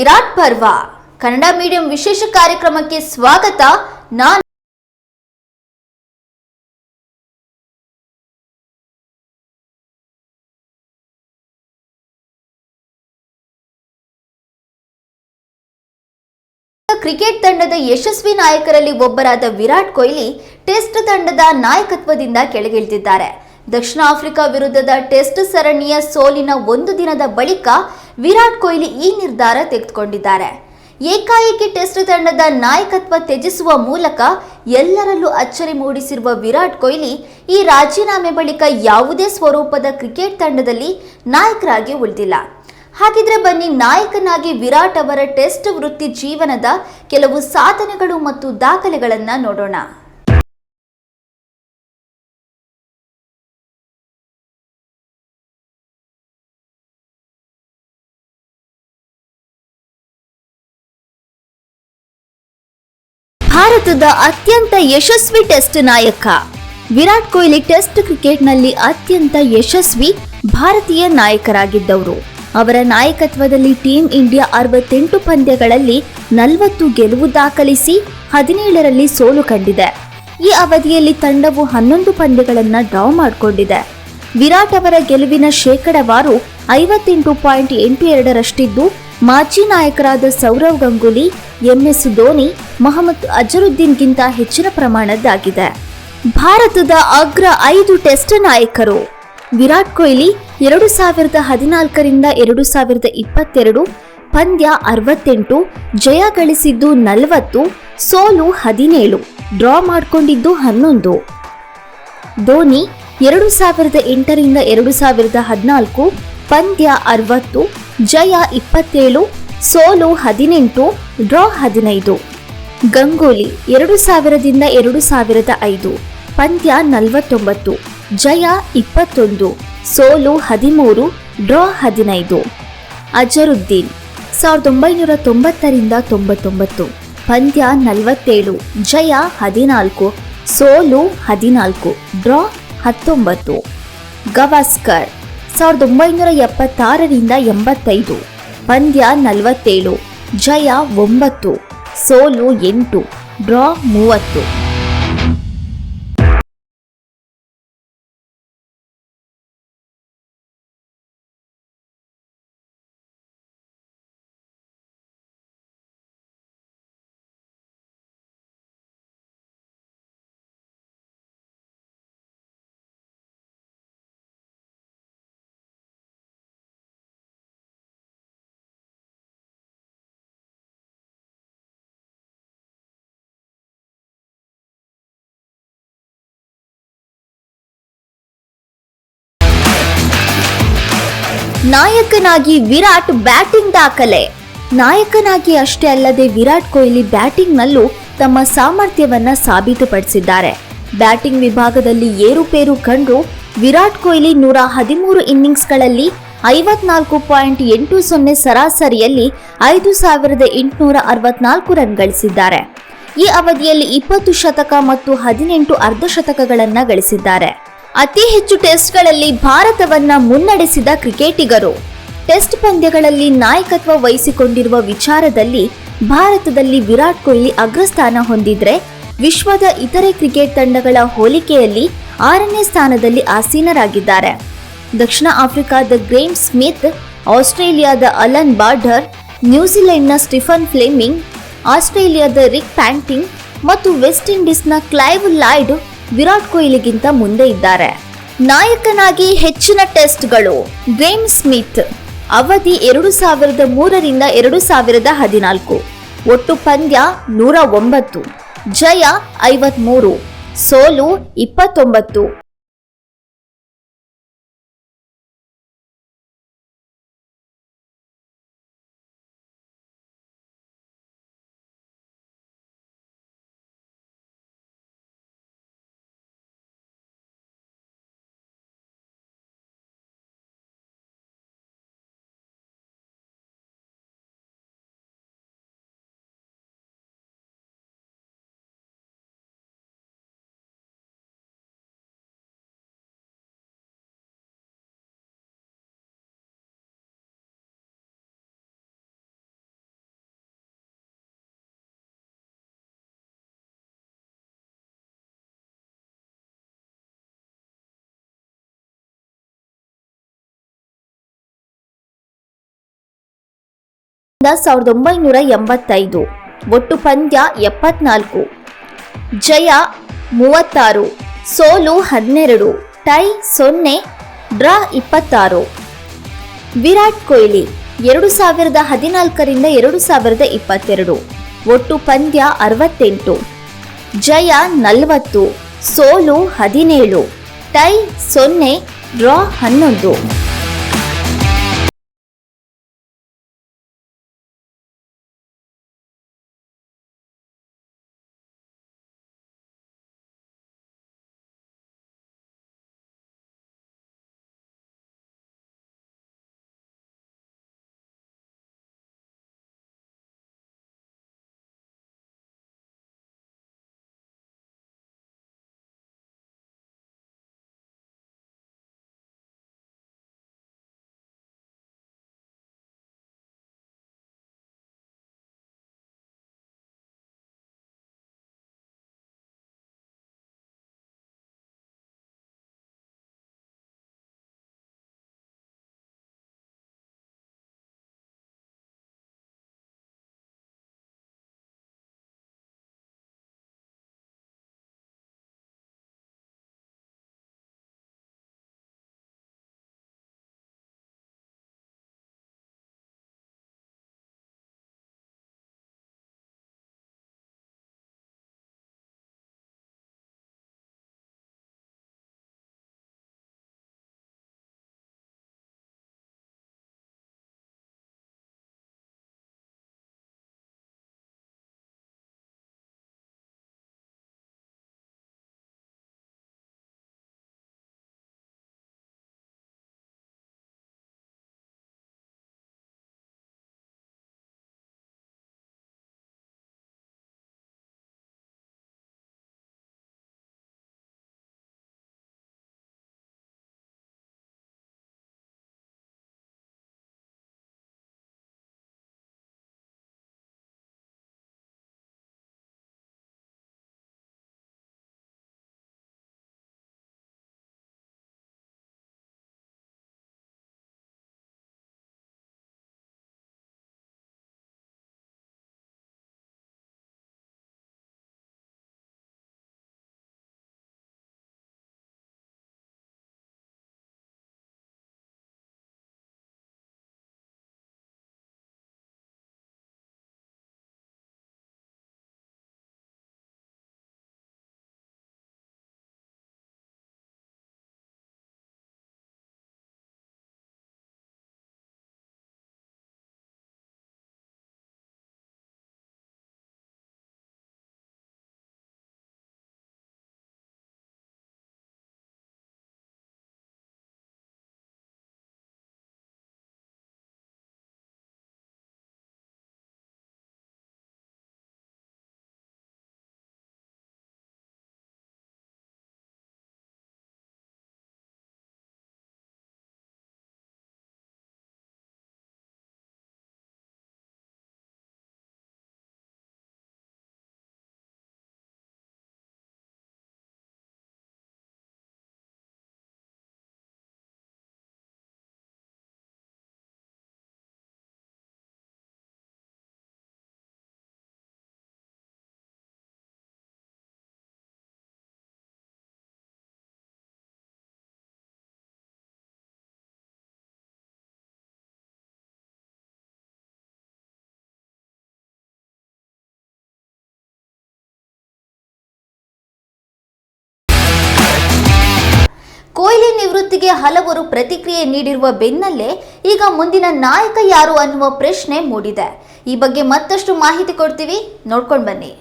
ವಿರಾಟ್ ಪರ್ವ. ಕನ್ನಡ ಮೀಡಿಯಂ ವಿಶೇಷ ಕಾರ್ಯಕ್ರಮಕ್ಕೆ ಸ್ವಾಗತ. ನಾನು ಕ್ರಿಕೆಟ್ ತಂಡದ ಯಶಸ್ವಿ ನಾಯಕರಲ್ಲಿ ಒಬ್ಬರಾದ ವಿರಾಟ್ ಕೊಹ್ಲಿ, ಟೆಸ್ಟ್ ತಂಡದ ನಾಯಕತ್ವದಿಂದ ಕೆಳಗಿಳಿದಿದ್ದಾರೆ. ದಕ್ಷಿಣ ಆಫ್ರಿಕಾ ವಿರುದ್ಧದ ಟೆಸ್ಟ್ ಸರಣಿಯ ಸೋಲಿನ ಒಂದು ದಿನದ ಬಳಿಕ ವಿರಾಟ್ ಕೊಹ್ಲಿ ಈ ನಿರ್ಧಾರ ತೆಗೆದುಕೊಂಡಿದ್ದಾರೆ. ಏಕಾಏಕಿ ಟೆಸ್ಟ್ ತಂಡದ ನಾಯಕತ್ವ ತ್ಯಜಿಸುವ ಮೂಲಕ ಎಲ್ಲರಲ್ಲೂ ಅಚ್ಚರಿ ಮೂಡಿಸಿರುವ ವಿರಾಟ್ ಕೊಹ್ಲಿ ಈ ರಾಜೀನಾಮೆ ಬಳಿಕ ಯಾವುದೇ ಸ್ವರೂಪದ ಕ್ರಿಕೆಟ್ ತಂಡದಲ್ಲಿ ನಾಯಕರಾಗಿ ಉಳಿದಿಲ್ಲ. ಹಾಗಿದ್ರೆ ಬನ್ನಿ ನಾಯಕನಾಗಿ ವಿರಾಟ್ ಅವರ ಟೆಸ್ಟ್ ವೃತ್ತಿ ಜೀವನದ ಕೆಲವು ಸಾಧನೆಗಳು ಮತ್ತು ದಾಖಲೆಗಳನ್ನು ನೋಡೋಣ. ಭಾರತದ ಅತ್ಯಂತ ಯಶಸ್ವಿ ಟೆಸ್ಟ್ ನಾಯಕ. ವಿರಾಟ್ ಕೊಹ್ಲಿ ಟೆಸ್ಟ್ ಕ್ರಿಕೆಟ್ನಲ್ಲಿ ಅತ್ಯಂತ ಯಶಸ್ವಿ ಭಾರತೀಯ ನಾಯಕರಾಗಿದ್ದವರು. ಅವರ ನಾಯಕತ್ವದಲ್ಲಿ ಟೀಂ ಇಂಡಿಯಾ ಅರವತ್ತೆಂಟು ಪಂದ್ಯಗಳಲ್ಲಿ ನಲವತ್ತು ಗೆಲುವು ದಾಖಲಿಸಿ ಹದಿನೇಳರಲ್ಲಿ ಸೋಲು ಕಂಡಿದೆ. ಈ ಅವಧಿಯಲ್ಲಿ ತಂಡವು ಹನ್ನೊಂದು ಪಂದ್ಯಗಳನ್ನು ಡ್ರಾ ಮಾಡಿಕೊಂಡಿದೆ. ವಿರಾಟ್ ಅವರ ಗೆಲುವಿನ ಶೇಕಡವಾರು ಐವತ್ತೆಂಟು ಪಾಯಿಂಟ್ ಎಂಟು ಎರಡರಷ್ಟಿದ್ದು ಮಾಜಿ ನಾಯಕರಾದ ಸೌರವ್ ಗಂಗೂಲಿ, ಎಂಎಸ್ ಧೋನಿ, ಮೊಹಮ್ಮದ್ ಅಜರುದ್ದೀನ್ಗಿಂತ ಹೆಚ್ಚಿನ ಪ್ರಮಾಣದ್ದಾಗಿದೆ. ಭಾರತದ ಅಗ್ರ ಐದು ಟೆಸ್ಟ್ ನಾಯಕರು. ವಿರಾಟ್ ಕೊಹ್ಲಿ ಎರಡು ಸಾವಿರದ ಹದಿನಾಲ್ಕರಿಂದ ಎರಡು ಸಾವಿರದ ಇಪ್ಪತ್ತೆರಡು, ಪಂದ್ಯ ಅರವತ್ತೆಂಟು, ಜಯ ಗಳಿಸಿದ್ದು ನಲವತ್ತು, ಸೋಲು ಹದಿನೇಳು, ಡ್ರಾ ಮಾಡಿಕೊಂಡಿದ್ದು ಹನ್ನೊಂದು. ಧೋನಿ ಎರಡು ಸಾವಿರದ ಎಂಟರಿಂದ ಎರಡು ಸಾವಿರದ ಹದಿನಾಲ್ಕು ಪಂದ್ಯ ಅರವತ್ತು, ಜಯ ಇಪ್ಪತ್ತೇಳು, ಸೋಲು ಹದಿನೆಂಟು, ಡ್ರಾ ಹದಿನೈದು. ಗಂಗೂಲಿ ಎರಡು ಸಾವಿರದಿಂದ ಎರಡು ಸಾವಿರದ ಐದು, ಪಂದ್ಯ ನಲವತ್ತೊಂಬತ್ತು, ಜಯ ಇಪ್ಪತ್ತೊಂದು, ಸೋಲು ಹದಿಮೂರು, ಡ್ರಾ ಹದಿನೈದು. ಅಜರುದ್ದೀನ್ ಸಾವಿರದ ಒಂಬೈನೂರ ತೊಂಬತ್ತರಿಂದ ತೊಂಬತ್ತೊಂಬತ್ತು, ಪಂದ್ಯ ನಲವತ್ತೇಳು, ಜಯ ಹದಿನಾಲ್ಕು, ಸೋಲು ಹದಿನಾಲ್ಕು, ಡ್ರಾ ಹತ್ತೊಂಬತ್ತು. ಗವಾಸ್ಕರ್ ಸಾವಿರದ ಒಂಬೈನೂರ ಎಪ್ಪತ್ತಾರರಿಂದ ಎಂಬತ್ತೈದು. ಪಂದ್ಯ ನಲವತ್ತೇಳು. ಜಯ ಒಂಬತ್ತು. ಸೋಲು ಎಂಟು. ಡ್ರಾ ಮೂವತ್ತು. ನಾಯಕನಾಗಿ ವಿರಾಟ್ ಬ್ಯಾಟಿಂಗ್ ದಾಖಲೆ. ನಾಯಕನಾಗಿ ಅಷ್ಟೇ ಅಲ್ಲದೆ ವಿರಾಟ್ ಕೊಹ್ಲಿ ಬ್ಯಾಟಿಂಗ್ನಲ್ಲೂ ತಮ್ಮ ಸಾಮರ್ಥ್ಯವನ್ನ ಸಾಬೀತುಪಡಿಸಿದ್ದಾರೆ. ಬ್ಯಾಟಿಂಗ್ ವಿಭಾಗದಲ್ಲಿ ಏರುಪೇರು ಕಂಡು ವಿರಾಟ್ ಕೊಹ್ಲಿ ನೂರ ಹದಿಮೂರು ಇನ್ನಿಂಗ್ಸ್ಗಳಲ್ಲಿ ಐವತ್ನಾಲ್ಕು ಪಾಯಿಂಟ್ ಎಂಟು ಸೊನ್ನೆ ಸರಾಸರಿಯಲ್ಲಿ ಐದು ಸಾವಿರದ ಎಂಟುನೂರ ಅರವತ್ನಾಲ್ಕು ರನ್ ಗಳಿಸಿದ್ದಾರೆ. ಈ ಅವಧಿಯಲ್ಲಿ ಇಪ್ಪತ್ತು ಶತಕ ಮತ್ತು ಹದಿನೆಂಟು ಅರ್ಧಶತಕಗಳನ್ನು ಗಳಿಸಿದ್ದಾರೆ. ಅತಿ ಹೆಚ್ಚು ಟೆಸ್ಟ್ಗಳಲ್ಲಿ ಭಾರತವನ್ನ ಮುನ್ನಡೆಸಿದ ಕ್ರಿಕೆಟಿಗರು. ಟೆಸ್ಟ್ ಪಂದ್ಯಗಳಲ್ಲಿ ನಾಯಕತ್ವ ವಹಿಸಿಕೊಂಡಿರುವ ವಿಚಾರದಲ್ಲಿ ಭಾರತದಲ್ಲಿ ವಿರಾಟ್ ಕೊಹ್ಲಿ ಅಗ್ರಸ್ಥಾನ ಹೊಂದಿದ್ರೆ, ವಿಶ್ವದ ಇತರೆ ಕ್ರಿಕೆಟ್ ತಂಡಗಳ ಹೋಲಿಕೆಯಲ್ಲಿ ಆರನೇ ಸ್ಥಾನದಲ್ಲಿ ಆಸೀನರಾಗಿದ್ದಾರೆ. ದಕ್ಷಿಣ ಆಫ್ರಿಕಾದ ಗ್ರೇಮ್ ಸ್ಮಿತ್, ಆಸ್ಟ್ರೇಲಿಯಾದ ಅಲನ್ ಬಾರ್ಡರ್, ನ್ಯೂಜಿಲೆಂಡ್ನ ಸ್ಟಿಫನ್ ಫ್ಲೇಮಿಂಗ್, ಆಸ್ಟ್ರೇಲಿಯಾದ ರಿಕ್ ಪ್ಯಾಂಟಿಂಗ್ ಮತ್ತು ವೆಸ್ಟ್ ಇಂಡೀಸ್ನ ಕ್ಲೈವ್ ಲಾಯ್ಡ್ ವಿರಾಟ್ ಕೊಹ್ಲಿಗಿಂತ ಮುಂದೆ ಇದ್ದಾರೆ. ನಾಯಕನಾಗಿ ಹೆಚ್ಚಿನ ಟೆಸ್ಟ್ಗಳು. ಗ್ರೇಮ್ ಸ್ಮಿತ್, ಅವಧಿ ಎರಡು ಸಾವಿರದ ಮೂರರಿಂದ ಎರಡು ಸಾವಿರದ ಹದಿನಾಲ್ಕು. ಒಟ್ಟು ಪಂದ್ಯ ನೂರ ಒಂಬತ್ತು. ಜಯ ಐವತ್ಮೂರು. ಸೋಲು ಇಪ್ಪತ್ತೊಂಬತ್ತು. ಸಾವಿರದ ಒಂಬೈನೂರ ಎಂಬತ್ತೈದು. ಒಟ್ಟು ಪಂದ್ಯ ಎಪ್ಪತ್ನಾಲ್ಕು. ಜಯ ಮೂವತ್ತಾರು. ಸೋಲು ಹನ್ನೆರಡು. ಟೈ ಸೊನ್ನೆ, ಡ್ರಾ ಇಪ್ಪತ್ತಾರು. ವಿರಾಟ್ ಕೊಹ್ಲಿ ಎರಡು ಸಾವಿರದ ಹದಿನಾಲ್ಕರಿಂದ ಎರಡು ಸಾವಿರದ ಇಪ್ಪತ್ತೆರಡು. ಒಟ್ಟು ಪಂದ್ಯ ಅರವತ್ತೆಂಟು. ಜಯ ನಲವತ್ತು. ಸೋಲು ಹದಿನೇಳು. ಟೈ ಸೊನ್ನೆ, ಡ್ರಾ ಹನ್ನೊಂದು. ಕೊಹ್ಲಿ ನಿವೃತ್ತಿಗೆ ಹಲವರು ಪ್ರತಿಕ್ರಿಯೆ ನೀಡಿರುವ ಬೆನ್ನಲ್ಲೇ ಈಗ ಮುಂದಿನ ನಾಯಕ ಯಾರು ಅನ್ನುವ ಪ್ರಶ್ನೆ ಮೂಡಿದೆ. ಈ ಬಗ್ಗೆ ಮತ್ತಷ್ಟು ಮಾಹಿತಿ ಕೊಡ್ತೀವಿ. ನೋಡ್ಕೊಂಡು ಬನ್ನಿ.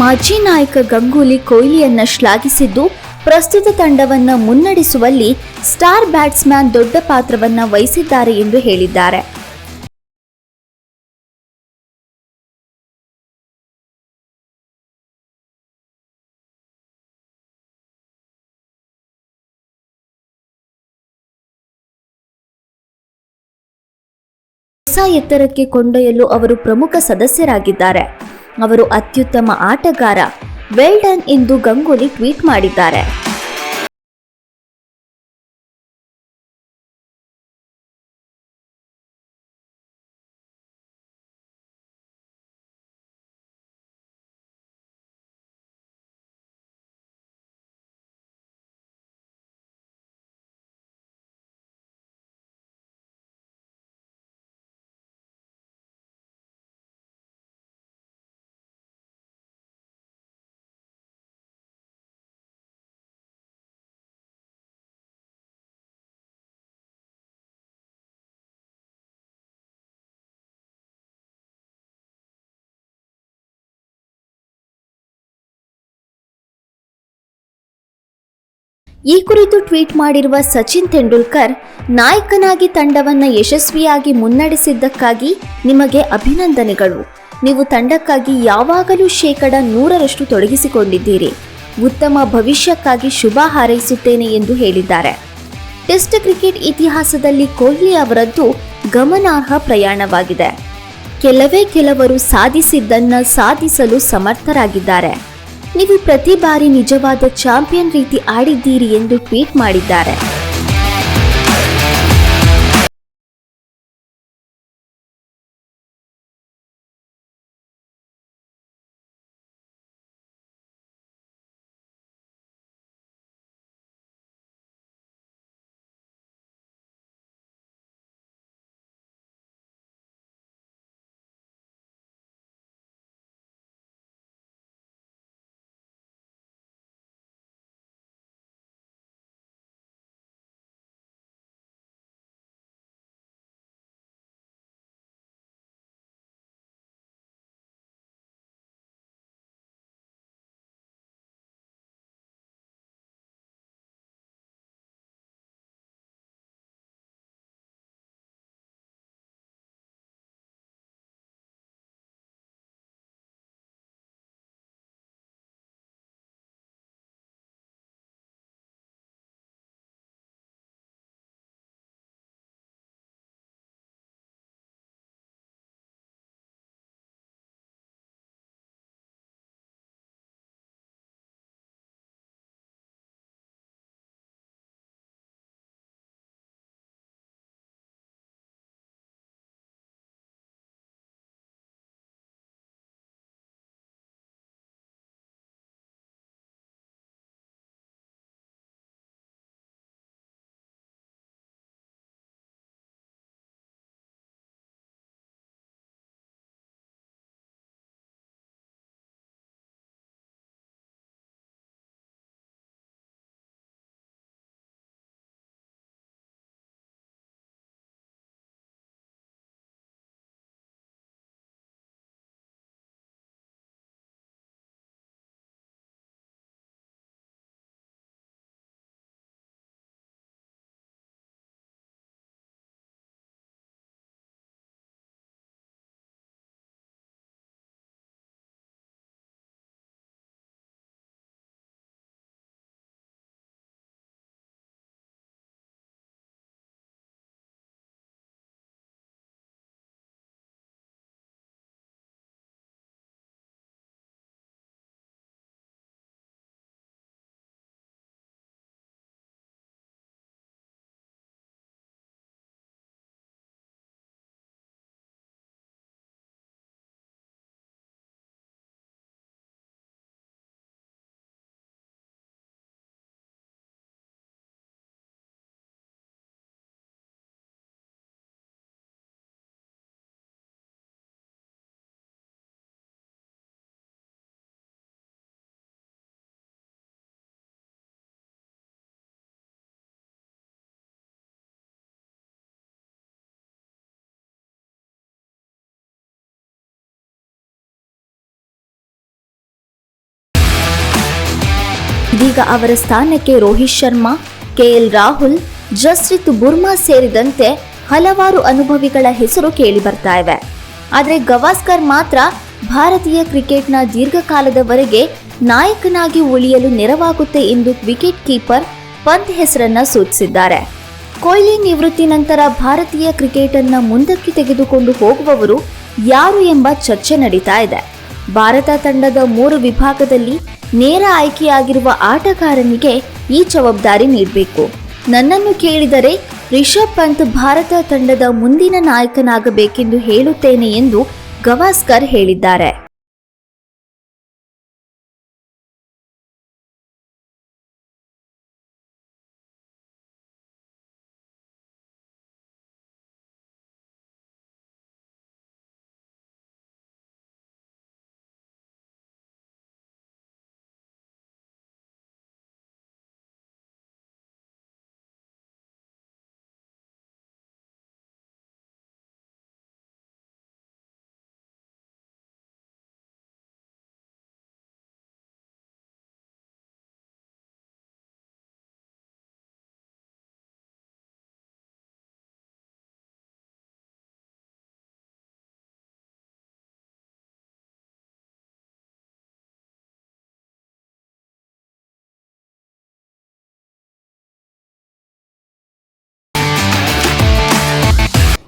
ಮಾಜಿ ನಾಯಕ ಗಂಗೂಲಿ ಕೊಹ್ಲಿಯನ್ನ ಶ್ಲಾಘಿಸಿದ್ದು, ಪ್ರಸ್ತುತ ತಂಡವನ್ನು ಮುನ್ನಡೆಸುವಲ್ಲಿ ಸ್ಟಾರ್ ಬ್ಯಾಟ್ಸ್ಮನ್ ದೊಡ್ಡ ಪಾತ್ರವನ್ನು ವಹಿಸಿದ್ದಾರೆ ಎಂದು ಹೇಳಿದ್ದಾರೆ. ಹೊಸ ಎತ್ತರಕ್ಕೆ ಕೊಂಡೊಯ್ಯಲು ಅವರು ಪ್ರಮುಖ ಸದಸ್ಯರಾಗಿದ್ದಾರೆ. ಅವರು ಅತ್ಯುತ್ತಮ ಆಟಗಾರ ವೆಲ್ಡನ್ ಎಂದು ಗಂಗೂಲಿ ಟ್ವೀಟ್ ಮಾಡಿದ್ದಾರೆ. ಈ ಕುರಿತು ಟ್ವೀಟ್ ಮಾಡಿರುವ ಸಚಿನ್ ತೆಂಡೂಲ್ಕರ್, ನಾಯಕನಾಗಿ ತಂಡವನ್ನ ಯಶಸ್ವಿಯಾಗಿ ಮುನ್ನಡೆಸಿದ್ದಕ್ಕಾಗಿ ನಿಮಗೆ ಅಭಿನಂದನೆಗಳು. ನೀವು ತಂಡಕ್ಕಾಗಿ ಯಾವಾಗಲೂ ಶೇಕಡ ನೂರರಷ್ಟು ತೊಡಗಿಸಿಕೊಂಡಿದ್ದೀರಿ. ಉತ್ತಮ ಭವಿಷ್ಯಕ್ಕಾಗಿ ಶುಭ ಹಾರೈಸುತ್ತೇನೆ ಎಂದು ಹೇಳಿದ್ದಾರೆ. ಟೆಸ್ಟ್ ಕ್ರಿಕೆಟ್ ಇತಿಹಾಸದಲ್ಲಿ ಕೊಹ್ಲಿ ಅವರದ್ದು ಗಮನಾರ್ಹ ಪ್ರಯಾಣವಾಗಿದೆ. ಕೆಲವೇ ಕೆಲವರು ಸಾಧಿಸಿದ್ದನ್ನು ಸಾಧಿಸಲು ಸಮರ್ಥರಾಗಿದ್ದಾರೆ. ನೀವು ಪ್ರತಿ ಬಾರಿ ನಿಜವಾದ ಚಾಂಪಿಯನ್ ರೀತಿ ಆಡಿದ್ದೀರಿ ಎಂದು ಟ್ವೀಟ್ ಮಾಡಿದ್ದಾರೆ. ಇದೀಗ ಅವರ ಸ್ಥಾನಕ್ಕೆ ರೋಹಿತ್ ಶರ್ಮಾ, ಕೆಎಲ್ ರಾಹುಲ್, ಜಸ್ಪ್ರೀತ್ ಬುರ್ಮಾ ಸೇರಿದಂತೆ ಹಲವಾರು ಅನುಭವಿಗಳ ಹೆಸರು ಕೇಳಿ ಬರ್ತಾ ಇವೆ. ಆದರೆ ಗವಾಸ್ಕರ್ ಮಾತ್ರ ಭಾರತೀಯ ಕ್ರಿಕೆಟ್ನ ದೀರ್ಘಕಾಲದವರೆಗೆ ನಾಯಕನಾಗಿ ಉಳಿಯಲು ನೆರವಾಗುತ್ತೆ ಎಂದು ವಿಕೆಟ್ ಕೀಪರ್ ಪಂತ್ ಹೆಸರನ್ನ ಸೂಚಿಸಿದ್ದಾರೆ. ಕೊಹ್ಲಿ ನಿವೃತ್ತಿ ನಂತರ ಭಾರತೀಯ ಕ್ರಿಕೆಟನ್ನ ಮುಂದಕ್ಕೆ ತೆಗೆದುಕೊಂಡು ಹೋಗುವವರು ಯಾರು ಎಂಬ ಚರ್ಚೆ ನಡೀತಾ ಇದೆ. ಭಾರತ ತಂಡದ ಮೂರು ವಿಭಾಗದಲ್ಲಿ ನೇರ ಆಯ್ಕೆಯಾಗಿರುವ ಆಟಗಾರನಿಗೆ ಈ ಜವಾಬ್ದಾರಿ ನೀಡಬೇಕು. ನನ್ನನ್ನು ಕೇಳಿದರೆ ರಿಷಬ್ ಪಂತ್ ಭಾರತ ತಂಡದ ಮುಂದಿನ ನಾಯಕನಾಗಬೇಕೆಂದು ಹೇಳುತ್ತೇನೆ ಎಂದು ಗವಾಸ್ಕರ್ ಹೇಳಿದ್ದಾರೆ.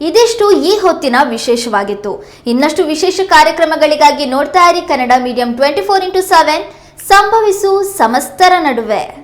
ಇದಿಷ್ಟು ಈ ಹೊತ್ತಿನ ವಿಶೇಷವಾಗಿತ್ತು. ಇನ್ನಷ್ಟು ವಿಶೇಷ ಕಾರ್ಯಕ್ರಮಗಳಿಗಾಗಿ ನೋಡ್ತಾ ಇರಿ Kannada medium twenty four into seven ಸಂಭವಿಸು ಸಮಸ್ತರ ನಡುವೆ.